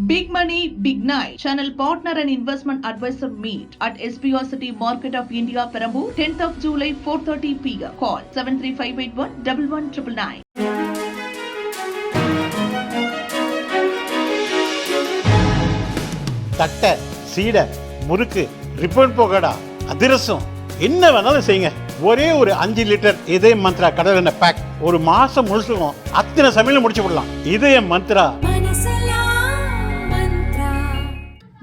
Big Money, Big Night. Channel partner and investment advisor meet at SBR City Market of India, Perambu, 10th of July, 4:30 p.m. Call 73581 11999. தட்டை சீடை முறுக்கு ribbon போகடா அதிரசம் என்ன வேணாலும் செய்யுங்க ஒரே ஒரு அஞ்சு லிட்டர் இதய மந்த்ரா கடல் எண்ணெய் பேக் ஒரு மாசம் முழுசுக்கும் அத்தனை சமையலும் முடிச்சு விடலாம் இதய மந்த்ரா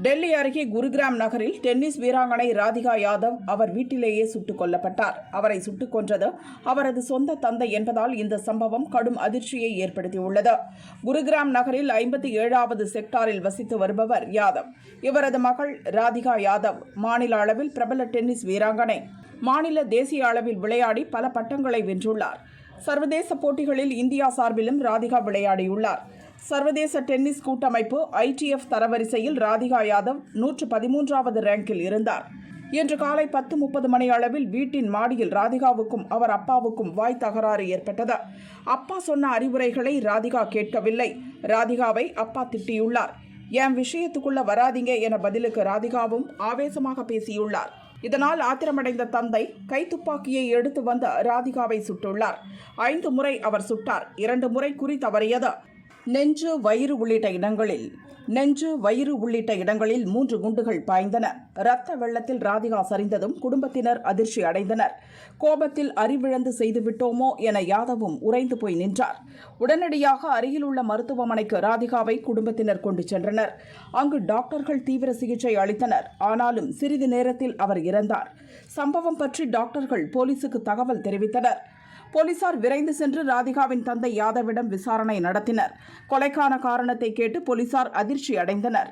டெல்லி அருகே குருகிராம் நகரில் டென்னிஸ் வீராங்கனை ராதிகா யாதவ் அவர் வீட்டிலேயே சுட்டுக் கொல்லப்பட்டார். அவரை சுட்டுக் கொன்றது அவரது சொந்த தந்தை என்பதால் இந்த சம்பவம் கடும் அதிர்ச்சியை ஏற்படுத்தியுள்ளது. குருகிராம் நகரில் ஐம்பத்தி ஏழாவது செக்டாரில் வசித்து வருபவர் யாதவ். இவரது மகள் ராதிகா யாதவ் மாநில அளவில் பிரபல டென்னிஸ் வீராங்கனை. மாநில தேசிய அளவில் விளையாடி பல பட்டங்களை வென்றுள்ளார். சர்வதேச போட்டிகளில் இந்தியா சார்பிலும் ராதிகா விளையாடியுள்ளார். சர்வதேச டென்னிஸ் கூட்டமைப்பு ஐடிஎஃப் தரவரிசையில் ராதிகா யாதவ் நூற்று பதிமூன்றாவது ரேங்கில் இருந்தார். இன்று காலை பத்து முப்பது மணி அளவில் வீட்டின் மாடியில் ராதிகாவுக்கும் அவர் அப்பாவுக்கும் வாய் தகராறு ஏற்பட்டது. அப்பா சொன்ன அறிவுரைகளை ராதிகா கேட்கவில்லை. ராதிகாவை அப்பா திட்டியுள்ளார். என் விஷயத்துக்குள்ள வராதீங்க என பதிலுக்கு ராதிகாவும் ஆவேசமாக பேசியுள்ளார். இதனால் ஆத்திரமடைந்த தந்தை கைத்துப்பாக்கியை எடுத்து வந்த ராதிகாவை சுட்டுள்ளார். ஐந்து முறை அவர் சுட்டார். இரண்டு முறை குறி தவறியது. நெஞ்சு வயிறு உள்ளிட்ட இடங்களில் நெஞ்சு வயிறு உள்ளிட்ட இடங்களில் மூன்று குண்டுகள் பாய்ந்தன. இரத்த வெள்ளத்தில் ராதிகா சரிந்ததும் குடும்பத்தினர் அதிர்ச்சி அடைந்தனர். கோபத்தில் அறிவிழந்து செய்துவிட்டோமோ என யாதவும் உறைந்து போய் நின்றார். உடனடியாக அருகிலுள்ள மருத்துவமனைக்கு ராதிகாவை குடும்பத்தினர் கொண்டு சென்றனர். அங்கு டாக்டர்கள் தீவிர சிகிச்சை அளித்தனர். ஆனாலும் சிறிது நேரத்தில் அவர் இறந்தார். சம்பவம் பற்றி டாக்டர்கள் போலீசுக்கு தகவல் தெரிவித்தனர். போலீசார் விரைந்து சென்று ராதிகாவின் தந்தை யாதவிடம் விசாரணை நடத்தினர். கொலைக்கான காரணத்தை கேட்டு போலீசார் அதிர்ச்சி அடைந்தனர்.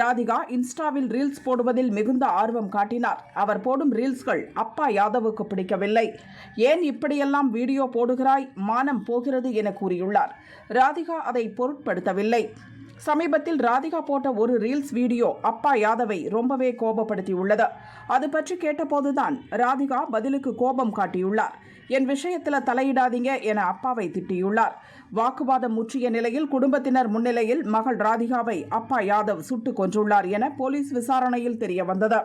ராதிகா இன்ஸ்டாவில் ரீல்ஸ் போடுவதில் மிகுந்த ஆர்வம் காட்டினார். அவர் போடும் ரீல்ஸ்கள் அப்பா யாதவுக்கு பிடிக்கவில்லை. ஏன் இப்படியெல்லாம் வீடியோ போடுகிறாய்? மானம் போகிறது என கூறியுள்ளார். ராதிகா அதை பொருட்படுத்தவில்லை. சமீபத்தில் ராதிகா போட்ட ஒரு ரீல்ஸ் வீடியோ அப்பா யாதவை ரொம்பவே கோபப்படுத்தியுள்ளது. அது பற்றி கேட்டபோதுதான் ராதிகா பதிலுக்கு கோபம் காட்டியுள்ளார். என் விஷயத்தில் தலையிடாதீங்க என அப்பாவை திட்டியுள்ளார். வாக்குவாதம் முற்றிய நிலையில் குடும்பத்தினர் முன்னிலையில் மகள் ராதிகாவை அப்பா யாதவ் சுட்டுக் கொன்றுள்ளார் என போலீஸ் விசாரணையில் தெரிய வந்தது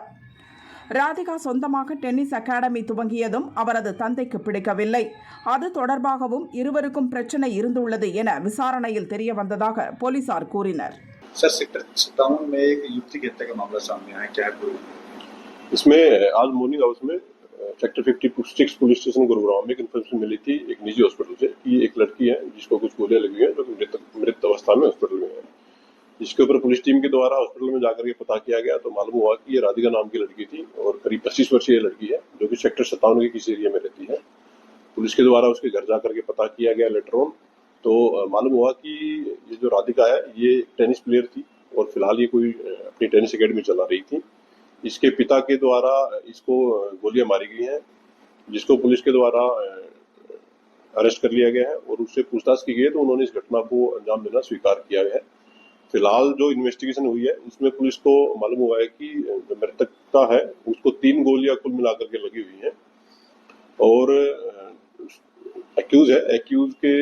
ராதிகா சொந்தமாக டென்னிஸ் அகாடமி துவங்கியதும் அவரது தந்தைக்கு பிடிக்கவில்லை அது தொடர்பாகவும் இருவருக்கும் பிரச்சனை இருந்துள்ளது என விசாரணையில் தெரிய வந்ததாக போலீசார் கூறினர் सर सेक्टर सत्तावन में एक युवती की हत्या का मामला सामने आया क्या है पूरी इसमें आज मॉर्निंग आवर्स में सेक्टर 56 पुलिस स्टेशन गुरुग्राम में एक इन्फॉर्मेशन मिली थी एक निजी हॉस्पिटल से कि एक लड़की है जिसको कुछ गोलियां लगी हुई हैं जो कि मृत मृत अवस्था में हॉस्पिटल में है जिसके ऊपर पुलिस टीम के द्वारा हॉस्पिटल में जाकर के पता किया गया तो मालूम हुआ कि ये राधिका नाम की लड़की थी और करीब पच्चीस वर्षीय लड़की है, जो कि सेक्टर सत्तावन के किसी एरिया में रहती है। पुलिस के द्वारा उसके घर जाकर के पता किया गया लेटर ऑन तो मालूम हुआ कि ये जो राधिका है, ये टेनिस प्लेयर थी और फ़िलहाल ये कोई अपनी टेनिस अकेडमी चला रही थी। इसके पिता के द्वारा इसको गोलियाँ मारी गई हैं, जिसको पुलिस के द्वारा अरेस्ट कर लिया गया है और उससे पूछताछ की गई है तो उन्होंने इस घटना को अंजाम देना स्वीकार किया है। फ़िलहाल जो इन्वेस्टिगेशन हुई है उसमें पुलिस को मालूम हुआ है कि मृतकता है, उसको तीन गोलियाँ कुल मिलाकर के लगी हुई हैं। और एक्यूज है एक्यूज के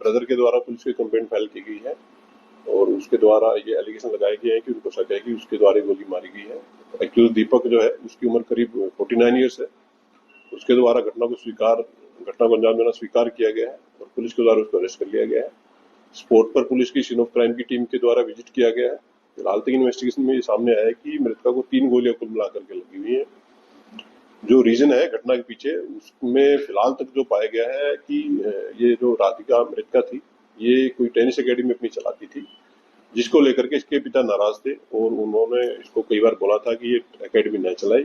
ब्रदर के द्वारा पुलिस की कंप्लेंट फ़ाइल की गई है। और उसके द्वारा ये एलिगेशन लगाए गए हैं कि उनको शक है कि उसके द्वारा गोली मारी गई है। एक्यूज दीपक जो है, उसकी उम्र करीब 49 ईयर्स है। उसके द्वारा घटना को स्वीकार, घटना को अंजाम देना स्वीकार किया गया है और पुलिस के द्वारा उसको अरेस्ट कर लिया गया है। स्पोर्ट पर पुलिस की सीन ऑफ़ क्राइम की टीम के द्वारा विज़िट किया गया है। फ़िलहाल तक इन्वेस्टिगेशन में ये सामने आया है कि मृतका को तीन गोलियाँ कुल मिलाकर के लगी हुई है। जो रीजन है, घटना के पीछे, उसमें फ़िलहाल तक जो पाया गया है कि ये जो राधिका मृतका थी, ये कोई टेनिस अकेडमी अपनी चलाती थी, जिसको लेकर के इसके पिता नाराज़ थे और उन्होंने इसको कई बार बोला था कि ये अकेडमी न चलाई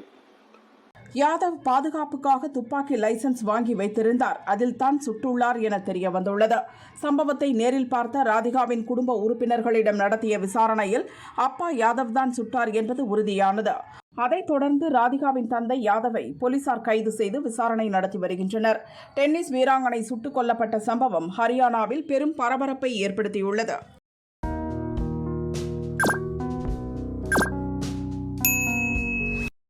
யாதவ் பாதுகாப்புக்காக துப்பாக்கி லைசன்ஸ் வாங்கி வைத்திருந்தார். அதில் தான் சுட்டுள்ளார் என தெரிய வந்துள்ளது சம்பவத்தை நேரில் பார்த்த ராதிகாவின் குடும்ப உறுப்பினர்களிடம் நடத்திய விசாரணையில் அப்பா யாதவ் தான் சுட்டார் என்பது உறுதியானது. அதைத் தொடர்ந்து ராதிகாவின் தந்தை யாதவை போலீசார் கைது செய்து விசாரணை நடத்தி வருகின்றனர். டென்னிஸ் வீராங்கனை சுட்டுக் கொல்லப்பட்ட சம்பவம் ஹரியானாவில் பெரும் பரபரப்பை ஏற்படுத்தியுள்ளது.